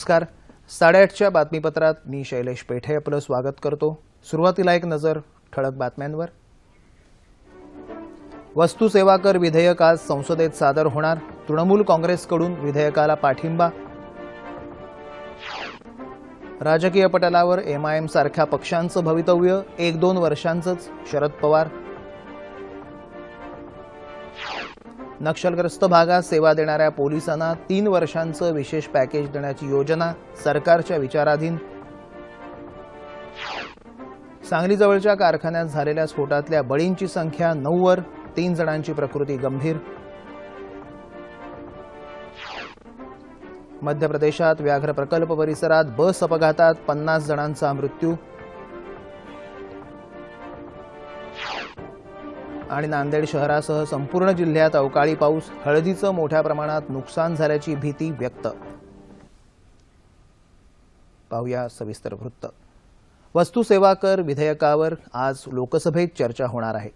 नमस्कार. साडेआठच्या बातमीपत्रात मी शैलेश पेठे आपलं स्वागत करतो. सुरुवातीला एक नजर ठळक बातम्यांवर. वस्तू सेवा कर विधेयक आज संसदेत सादर होणार. तृणमूल काँग्रेसकडून विधेयकाला पाठिंबा. राजकीय पटलावर एमआयएम सारख्या पक्षांचं भवितव्य एक दोन वर्षांचंच. शरद पवार नक्षलग्रस्त भागात सेवा देणाऱ्या पोलिसांना तीन वर्षांचं विशेष पॅकेज देण्याची योजना सरकारच्या विचाराधीन. सांगलीजवळच्या कारखान्यात झालेल्या स्फोटातल्या बळींची संख्या नऊवर तीन जणांची प्रकृती गंभीर. मध्य प्रदेशात व्याघ्र प्रकल्प परिसरात बस अपघातात पन्नास जणांचा मृत्यू. आणि नांदेड शहरासह संपूर्ण जिल्ह्यात अवकाळी पाऊस हळदीचं मोठ्या प्रमाणात नुकसान झाल्याची भीती व्यक्त. पाहूया सविस्तर वृत्त. वस्तू सेवा कर विधेयकावर आज लोकसभेत चर्चा होणार आहे.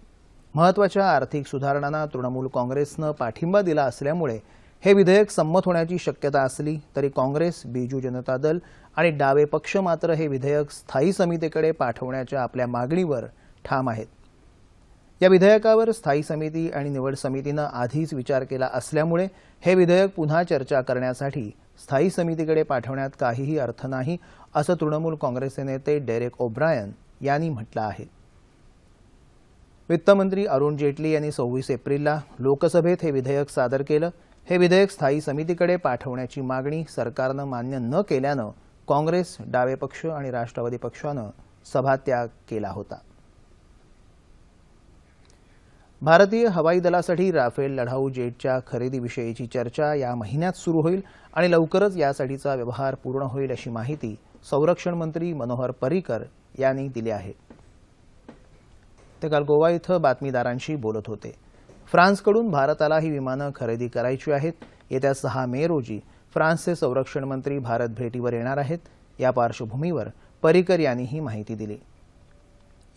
महत्त्वाच्या आर्थिक सुधारणांना तृणमूल काँग्रेसनं पाठिंबा दिला असल्यामुळे हे विधेयक संमत होण्याची शक्यता असली तरी काँग्रेस बीजू जनता दल आणि डावे पक्ष मात्र हे विधेयक स्थायी समितीकडे पाठवण्याच्या आपल्या मागणीवर ठाम आहेत. या विधेयकावर स्थायी समिती आणि निवड समितीनं आधीच विचार केला असल्यामुळे हे विधेयक पुन्हा चर्चा करण्यासाठी स्थायी समितीकडे पाठवण्यात काहीही अर्थ नाही असं तृणमूल काँग्रेसचे नेते डेरेक ओब्रायन यांनी म्हटलं आहे. वित्तमंत्री अरुण जेटली यांनी सव्वीस एप्रिलला लोकसभेत हे विधेयक सादर केलं. हे विधेयक स्थायी समितीकडे पाठवण्याची मागणी सरकारनं मान्य न केल्यानं काँग्रेस डावे पक्ष आणि राष्ट्रवादी पक्षानं सभात्याग केला होता. भारतीय हवाई दलासाठी राफेल लढाऊ जेटच्या खरेदीविषयीची चर्चा या महिन्यात सुरू होईल आणि लवकरच यासाठीचा व्यवहार पूर्ण होईल अशी माहिती संरक्षण मंत्री मनोहर पर्रिकर यांनी दिली आहे. ते काल गोवा इथं बातमीदारांशी बोलत होते. फ्रान्सकडून भारताला ही विमानं खरेदी करायची आहेत. येत्या सहा मे रोजी फ्रान्सचे संरक्षण मंत्री भारत भेटीवर येणार आहेत. या पार्श्वभूमीवर पर्रिकर यांनी ही माहिती दिली.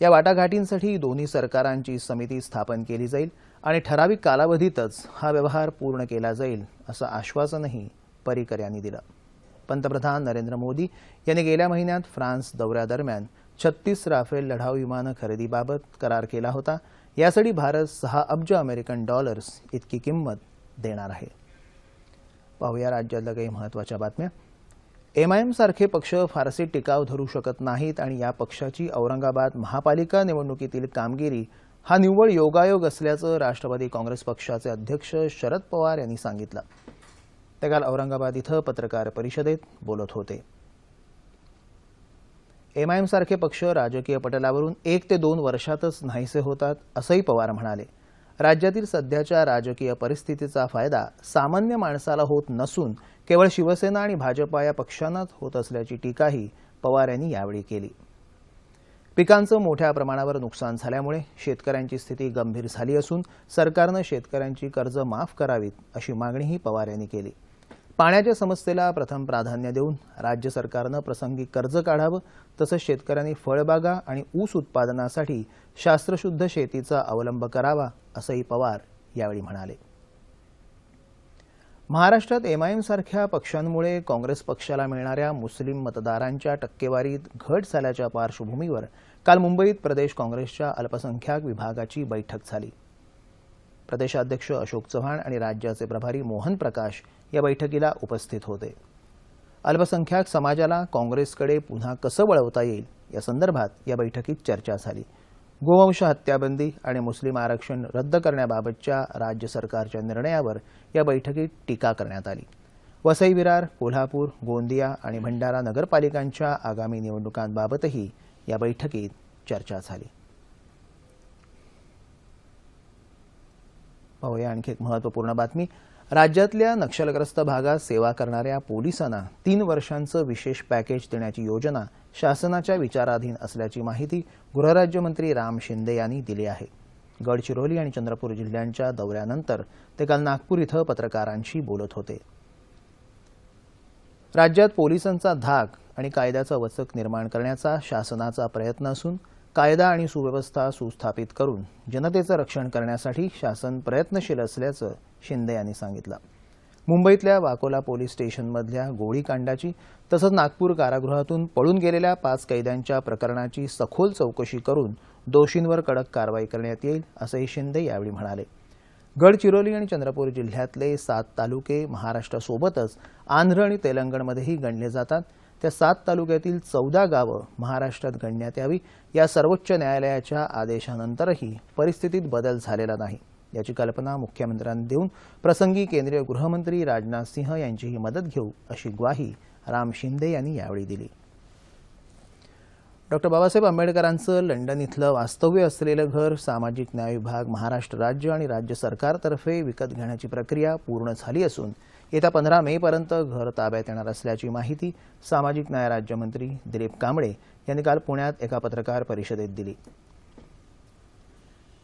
या वाटाघाटींसाठी दोन्ही सरकारांची समिती स्थापन केली जाईल आणि ठराविक कालावधीतच हा व्यवहार पूर्ण केला जाईल असं आश्वासनही पर्रिकर यांनी दिलं. पंतप्रधान नरेंद्र मोदी यांनी गेल्या महिन्यात फ्रान्स दौऱ्यादरम्यान छत्तीस राफेल लढाऊ विमानं खरेदीबाबत करार केला होता. यासाठी भारत सहा अब्ज अमेरिकन डॉलर्स इतकी किंमत देणार आहे. पाहूया राज्यातल्या काही महत्त्वाच्या बातम्या. एमआयएमसारखे पक्ष फारसे टिकाव धरू शकत नाहीत आणि या पक्षाची औरंगाबाद महापालिका निवडणुकीतील कामगिरी हा निव्वळ योगायोग असल्याचं राष्ट्रवादी काँग्रेस पक्षाचे अध्यक्ष शरद पवार यांनी सांगितलं. ते काल औरंगाबाद इथं पत्रकार परिषदेत बोलत होते. एमआयएमसारखे पक्ष राजकीय पटलावरून एक ते दोन वर्षातच नाहीसे होतात असंही पवार म्हणाले. राज्यातील सध्याच्या राजकीय परिस्थितीचा फायदा सामान्य माणसाला होत नसून केवळ शिवसेना आणि भाजपा या पक्षांनाच होत असल्याची टीकाही पवार यांनी यावेळी केली. पिकांचं मोठ्या प्रमाणावर नुकसान झाल्यामुळे शेतकऱ्यांची स्थिती गंभीर झाली असून सरकारनं शेतकऱ्यांची कर्ज माफ करावीत अशी मागणीही पवार यांनी केली. पाण्याच्या समस्येला प्रथम प्राधान्य देऊन राज्य सरकारनं प्रसंगी कर्ज काढावं तसंच शेतकऱ्यांनी फळबागा आणि ऊस उत्पादनासाठी शास्त्रशुद्ध शेतीचा अवलंब करावा असंही पवार यावेळी म्हणाले. महाराष्ट्रात एमआयएम सारख्या पक्षांमुळे काँग्रेस पक्षाला मिळणाऱ्या मुस्लिम मतदारांच्या टक्केवारीत घट झाल्याच्या पार्श्वभूमीवर काल मुंबईत प्रदेश काँग्रेसच्या अल्पसंख्याक विभागाची बैठक झाली. प्रदेशाध्यक्ष अशोक चव्हाण आणि राज्याचे प्रभारी मोहन प्रकाश या बैठकीला उपस्थित होते. अल्पसंख्याक समाजाला काँग्रेसकडे पुन्हा कसं वळवता येईल? या संदर्भात या बैठकीत चर्चा झाली. गोवंश हत्याबंदी आणि मुस्लिम आरक्षण रद्द करण्याबाबतच्या राज्य सरकारच्या निर्णयावर या बैठकीत टीका करण्यात आली. वसई विरार कोल्हापूर गोंदिया आणि भंडारा नगरपालिकांच्या आगामी निवडणुकांबाबतही या बैठकीत चर्चा झाली. पाहूया आणखी एक महत्त्वपूर्ण बातमी. राज्यातल्या नक्षलग्रस्त भागात सेवा करणाऱ्या पोलिसांना तीन वर्षांचं विशेष पॅकेज देण्याची योजना शासनाच्या विचाराधीन असल्याची माहिती गृहराज्यमंत्री राम शिंदे यांनी दिली आहे. गडचिरोली आणि चंद्रपूर जिल्ह्यांच्या दौऱ्यानंतर ते काल नागपूर इथं पत्रकारांशी बोलत होते. राज्यात पोलिसांचा धाक आणि कायद्याचा वचक निर्माण करण्याचा शासनाचा प्रयत्न असून कायदा आणि सुव्यवस्था सुस्थापित करून जनतेचं रक्षण करण्यासाठी शासन प्रयत्नशील असल्याचं शिंदे यांनी सांगितलं. मुंबईतल्या वाकोला पोलीस स्टेशनमधल्या गोळीकांडाची तसंच नागपूर कारागृहातून पळून गेलेल्या पाच कैद्यांच्या प्रकरणाची सखोल चौकशी करून दोषींवर कडक कारवाई करण्यात येईल असंही शिंदे यावेळी म्हणाले. गडचिरोली आणि चंद्रपूर जिल्ह्यातले सात तालुके महाराष्ट्रासोबतच आंध्र आणि तेलंगणमध्येही गणले जातात. त्या सात तालुक्यातील चौदा गावं महाराष्ट्रात गणण्यात यावी या सर्वोच्च न्यायालयाच्या आदेशानंतरही परिस्थितीत बदल झालेला नाही. याची कल्पना मुख्यमंत्र्यांनी देऊन प्रसंगी केंद्रीय गृहमंत्री राजनाथ सिंह यांचीही मदत घेऊ अशी ग्वाही राम शिंदे यांनी यावेळी दिली. डॉक्टर बाबासाहेब आंबेडकरांचं लंडन इथलं वास्तव्य असलेलं घर सामाजिक न्याय विभाग महाराष्ट्र राज्य आणि राज्य सरकारतर्फे विकत घेण्याची प्रक्रिया पूर्ण झाली असून येत्या पंधरा मेपर्यंत घर ताब्यात येणार असल्याची माहिती सामाजिक न्याय राज्यमंत्री दिलीप कांबळे यांनी काल पुण्यात एका पत्रकार परिषदेत दिली.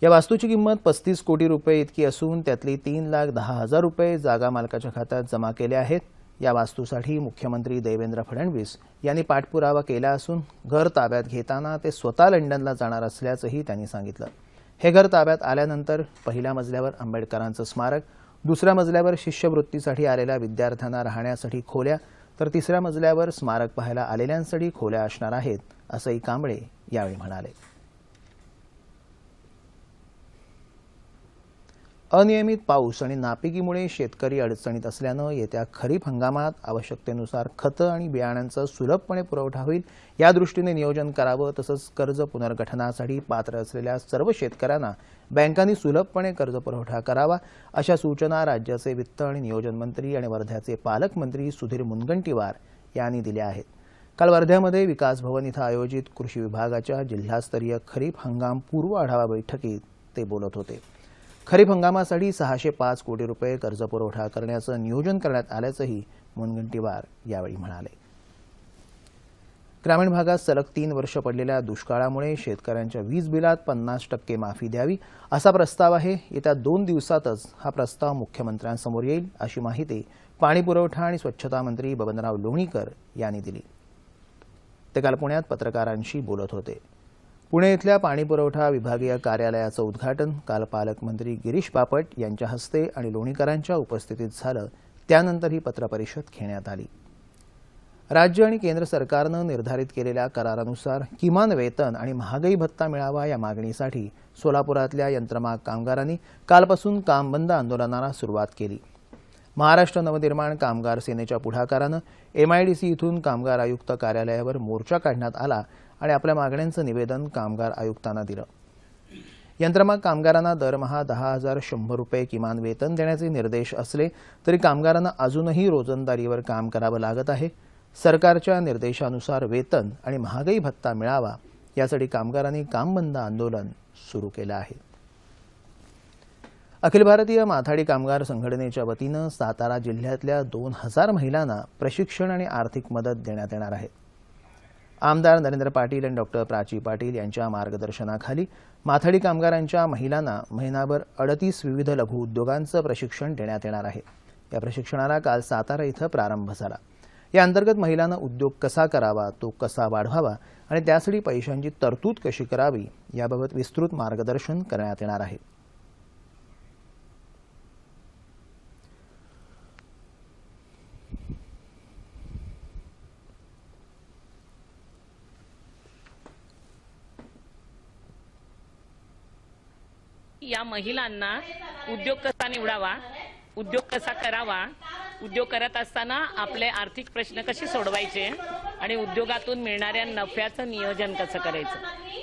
या वास्तूची किंमत पस्तीस कोटी रुपये इतकी असून त्यातली तीन लाख दहा हजार रुपये जागा मालकाच्या खात्यात जमा केले आहेत. या वास्तूसाठी मुख्यमंत्री देवेंद्र फडणवीस यांनी पाठपुरावा केला असून घर ताब्यात घेताना ते स्वतः लंडनला जाणार असल्याचंही त्यांनी सांगितलं. हे घर ताब्यात आल्यानंतर पहिल्या मजल्यावर आंबेडकरांचं स्मारक दुसऱ्या मजल्यावर शिष्यवृत्तीसाठी आलेल्या विद्यार्थ्यांना राहण्यासाठी खोल्या तर तिसऱ्या मजल्यावर स्मारक पाहायला आलेल्यांसाठी खोल्या असणार आहेत असंही कांबळे यावेळी म्हणाले. अनियमित पाऊस आणि नापिकीमुळे शेतकरी अडचणीत असल्यानं येत्या खरीप हंगामात आवश्यकतेनुसार खतं आणि बियाण्यांचा सुलभपणे पुरवठा होईल या दृष्टीने नियोजन करावं तसंच कर्ज पुनर्गठनासाठी पात्र असलेल्या सर्व शेतकऱ्यांना बँकांनी सुलभपणे कर्ज पुरवठा करावा अशा सूचना राज्याचे वित्त आणि नियोजन मंत्री आणि वर्ध्याचे पालकमंत्री सुधीर मुनगंटीवार यांनी दिल्या आहेत. काल वर्ध्यामध्ये विकास भवन इथं आयोजित कृषी विभागाच्या जिल्हास्तरीय खरीप हंगाम पूर्व आढावा बैठकीत ते बोलत होते. खरीप हंगामासाठी सहाशे पाच कोटी रुपये कर्जपुरवठा करण्याचं नियोजन करण्यात आल्याचंही मुनगंटीवार यावेळी म्हणाले. ग्रामीण भागात सलग तीन वर्ष पडलेल्या दुष्काळामुळे शेतकऱ्यांच्या वीज बिलात पन्नास टक्के माफी द्यावी असा प्रस्ताव आहे. येत्या दोन दिवसातच हा प्रस्ताव मुख्यमंत्र्यांसमोर येईल अशी माहिती पाणी पुरवठा आणि स्वच्छता मंत्री बबनराव लोणीकर यांनी दिली. ते काल पुण्यात पत्रकारांशी बोलत होते. पुणे इथल्या पाणीपुरवठा विभागीय कार्यालयाचं उद्घाटन काल पालकमंत्री गिरीश बापट यांच्या हस्ते आणि लोणीकरांच्या उपस्थितीत झालं. त्यानंतर ही पत्रपरिषद घेण्यात आली. राज्य आणि केंद्र सरकारनं निर्धारित केलेल्या करारानुसार किमान वेतन आणि महागाई भत्ता मिळावा या मागणीसाठी सोलापुरातल्या यंत्रमाग कामगारांनी कालपासून काम बंद आंदोलनाला सुरुवात केली. महाराष्ट्र नवनिर्माण कामगार सेनेच्या पुढाकारानं एमआयडीसी इथून कामगार आयुक्त कार्यालयावर मोर्चा काढण्यात आला आणि आपल्या मागण्यांचं निवेदन कामगार आयुक्तांना दिलं. यंत्रमाग कामगारांना दरमहा दहा हजार शंभर रुपये किमान वेतन देण्याचे निर्देश असले तरी कामगारांना अजूनही रोजंदारीवर काम करावं लागत आहे. सरकारच्या निर्देशानुसार वेतन आणि महागाई भत्ता मिळावा यासाठी कामगारांनी काम बंद आंदोलन सुरू केलं आहे. अखिल भारतीय माथाडी कामगार संघटनेच्या वतीनं सातारा जिल्ह्यातल्या दोन हजार महिलांना प्रशिक्षण आणि आर्थिक मदत देण्यात येणार आहे. आमदार नरेंद्र पाटील आणि डॉक्टर प्राची पाटील यांच्या मार्गदर्शनाखाली माथाडी कामगारांच्या महिलांना महिनाभर अडतीस विविध लघु उद्योगांचं प्रशिक्षण देण्यात येणार आहे. या प्रशिक्षणाला काल सातारा इथं प्रारंभ झाला. या अंतर्गत महिलांना उद्योग कसा करावा तो कसा वाढवावा आणि त्यासाठी पैशांची तरतूद कशी करावी याबाबत विस्तृत मार्गदर्शन करण्यात येणार आहे. या महिलांना उद्योग कसा निवडावा उद्योग कसा करावा उद्योग करत असताना आपले आर्थिक प्रश्न कसे सोडवायचे आणि उद्योगातून मिळणाऱ्या नफ्याचं नियोजन कसं करायचं?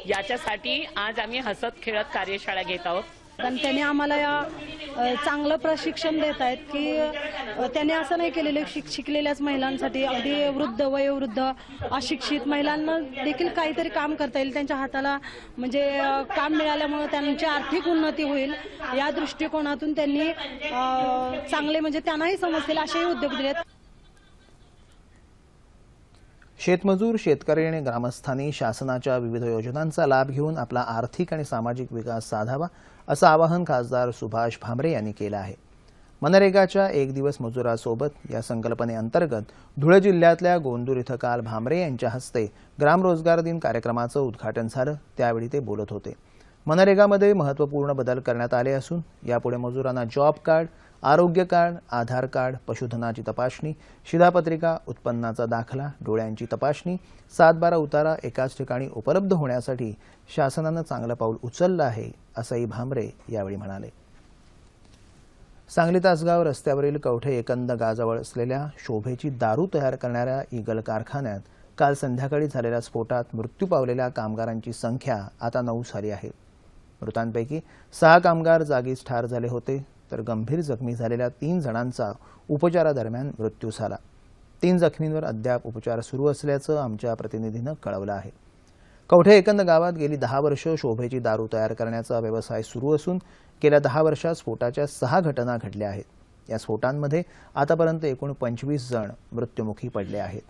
याच्यासाठी आज आम्ही हसत खेळत कार्यशाळा घेत आहोत. कारण त्यांनी आम्हाला या चांगलं प्रशिक्षण देत आहेत की त्यांनी असं नाही केलेलं शिक शिकलेल्याच महिलांसाठी अगदी वृद्ध वयोवृद्ध अशिक्षित महिलांना देखील काहीतरी काम करता येईल. त्यांच्या हाताला म्हणजे काम मिळाल्यामुळे त्यांची आर्थिक उन्नती होईल. या दृष्टिकोनातून त्यांनी चांगले म्हणजे त्यांनाही समजतील असेही उद्योग दिलेत. शेतमजूर शेतकरी आणि ग्रामस्थांनी शासनाच्या विविध योजनांचा लाभ घेऊन आपला आर्थिक आणि सामाजिक विकास साधावा असं आवाहन खासदार सुभाष भामरे यांनी केलं आहे. मनरेगाच्या एक दिवस मजुरासोबत या संकल्पनेअंतर्गत धुळे जिल्ह्यातल्या गोंदूर इथं काल भामरे यांच्या हस्ते ग्रामरोजगार दिन कार्यक्रमाचं उद्घाटन झालं. त्यावेळी ते बोलत होते. मनरेगामध्ये महत्त्वपूर्ण बदल करण्यात आले असून यापुढे मजुरांना जॉब कार्ड आरोग्य कार्ड आधार कार्ड पशुधनाची तपासणी शिधापत्रिका उत्पन्नाचा दाखला डोळ्यांची तपासणी सातबारा उतारा एकाच ठिकाणी उपलब्ध होण्यासाठी शासनानं चांगलं पाऊल उचललं आहे असंही भामरे यावेळी म्हणाले. सांगली तासगाव रस्त्यावरील कवठे एकंद गाजावळ असलेल्या शोभेची दारू तयार करणाऱ्या इगल कारखान्यात काल संध्याकाळी झालेल्या स्फोटात मृत्यू पावलेल्या कामगारांची संख्या आता नऊ झाली आहे. मृतांपैकी सहा कामगार जागीच ठार झाले होते तर गंभीर जखमी झालेल्या तीन जणांचा उपचारादरम्यान मृत्यू झाला. तीन जखमींवर अद्याप उपचार सुरू असल्याचं आमच्या प्रतिनिधीनं कळवलं आहे. कवठे एकंद गावात गेली दहा वर्ष शोभेची दारू तयार करण्याचा व्यवसाय सुरू असून गेल्या दहा वर्षात स्फोटाच्या सहा घटना घडल्या आहेत. या स्फोटांमध्ये आतापर्यंत एकूण पंचवीस जण मृत्युमुखी पडले आहेत.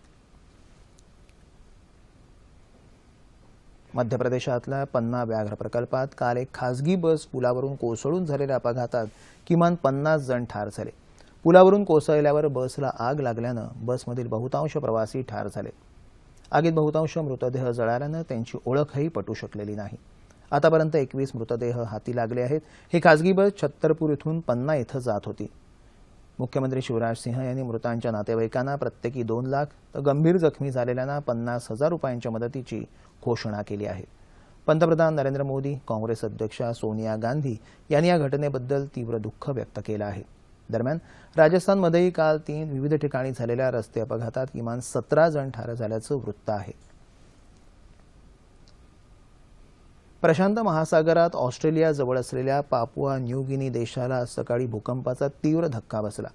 मध्य प्रदेशातल्या पन्ना व्याघ्र प्रकल्पात काल एक खासगी बस पुलावरून कोसळून झालेल्या अपघातात किमान पन्नास जण ठार झाले. पुलावरून कोसळल्यावर बसला आग लागल्यानं बसमधील बहुतांश प्रवासी ठार झाले. आगीत बहुतांश मृतदेह जळाल्यानं त्यांची ओळखही पटू शकलेली नाही. आतापर्यंत एकवीस मृतदेह हाती लागले आहेत. ही खासगी बस छत्तरपूर इथून पन्ना इथं जात होती. मुख्यमंत्री शिवराज सिंह यांनी मृतांच्या नातेवाईकांना प्रत्येकी दोन लाख तर गंभीर जखमी झालेल्यांना पन्नास हजार रुपयांच्या मदतीची घोषणा केली आहे. पंतप्रधान नरेंद्र मोदी काँग्रेस अध्यक्षा सोनिया गांधी यांनी या घटनेबद्दल तीव्र दुःख व्यक्त केलं आहे. दरम्यान राजस्थानमध्येही काल तीन विविध ठिकाणी झालेल्या रस्ते अपघातात किमान सतरा जण ठार झाल्याचं वृत्त आहे. प्रशांत महासागरात ऑस्ट्रेलियाजवळ असलेल्या पापुआ न्यू गिनी देशाला आज सकाळी भूकंपाचा तीव्र धक्का बसला.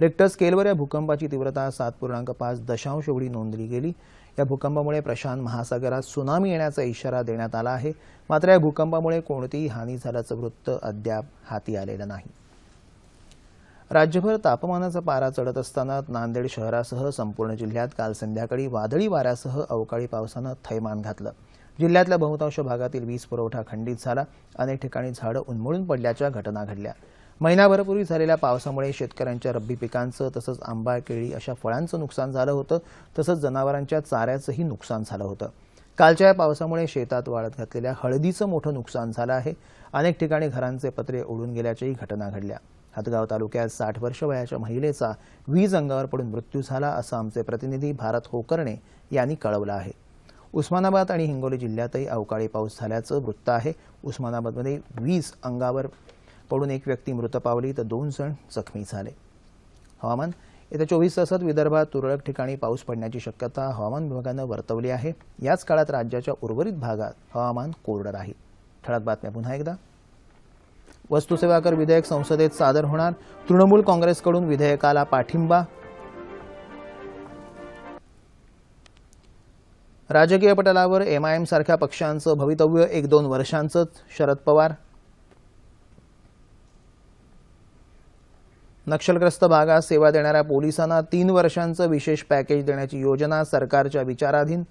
रिक्टर स्केलवर या भूकंपाची तीव्रता सात पूर्णांक पाच दशांश एवढी नोंदली गेली. या भूकंपामुळे प्रशांत महासागरात सुनामी येण्याचा इशारा देण्यात आला आहे. मात्र या भूकंपामुळे कोणतीही हानी झाल्याचं वृत्त अद्याप हाती आलेलं नाही. राज्यभर तापमानाचा पारा चढत असताना नांदेड शहरासह संपूर्ण जिल्ह्यात काल संध्याकाळी वादळी वाऱ्यासह अवकाळी पावसानं थैमान घातलं. जिल्ह्यातल्या बहुतांश भागातील वीज पुरवठा खंडित झाला. अनेक ठिकाणी झाडं उन्मळून पडल्याच्या घटना घडल्या. महिनाभरापूर्वी झालेल्या पावसामुळे शेतकऱ्यांच्या रब्बी पिकांचं तसंच आंबा केळी अशा फळांचं नुकसान झालं होतं. तसंच जनावरांच्या चाऱ्याचंही नुकसान झालं होतं. कालच्या या पावसामुळे शेतात वाळत घातलेल्या हळदीचं मोठं नुकसान झालं आहे. अनेक ठिकाणी घरांचे पत्रे उडून गेल्याच्याही घटना घडल्या. हदगाव तालुक्यात साठ वर्ष वयाच्या महिलेचा वीज अंगावर पडून मृत्यू झाला असं आमचे प्रतिनिधी भारत होकर्णे यांनी कळवलं आहे. उस्मानाबाद आणि हिंगोली जिल्ह्यातही अवकाळी पाऊस झाल्याचं वृत्त आहे. उस्मानाबादमध्ये वीज अंगावर पडून एक व्यक्ती मृत पावली तर दोन जण जखमी झाले. हवामान येत्या चोवीस तासात विदर्भात तुरळक ठिकाणी पाऊस पडण्याची शक्यता हवामान विभागानं वर्तवली आहे. याच काळात राज्याच्या उर्वरित भागात हवामान कोरडं राहील. ठळक बातम्या पुन्हा एकदा. वस्तुसेवा कर विधेयक संसदेत सादर होणार. तृणमूल काँग्रेसकडून विधेयकाला पाठिंबा राजकीय पटलावर एमआयएम सारख्या पक्षांचं भवितव्य एक दोन वर्षांचंच. शरद पवार. नक्षलग्रस्त भागात सेवा देणाऱ्या पोलिसांना तीन वर्षांचं विशेष पॅकेज देण्याची योजना सरकारच्या विचाराधीन.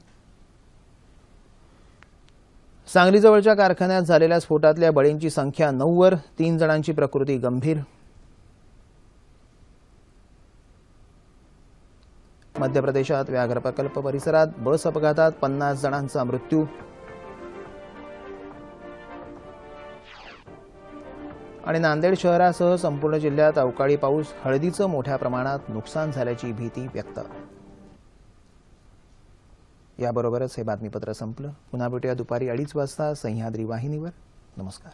सांगलीजवळच्या कारखान्यात झालेल्या स्फोटातल्या बळींची संख्या नऊवर. तीन जणांची प्रकृती गंभीर. मध्य प्रदेशात व्याघ्र प्रकल्प परिसरात बस अपघातात पन्नास जणांचा मृत्यू. आणि नांदेड शहरासह संपूर्ण जिल्ह्यात अवकाळी पाऊस हळदीचं मोठ्या प्रमाणात नुकसान झाल्याची भीती व्यक्त. याबरोबरच हे बातमीपत्र संपलं. पुन्हा भेटूया दुपारी अडीच वाजता सह्याद्री वाहिनीवर. नमस्कार.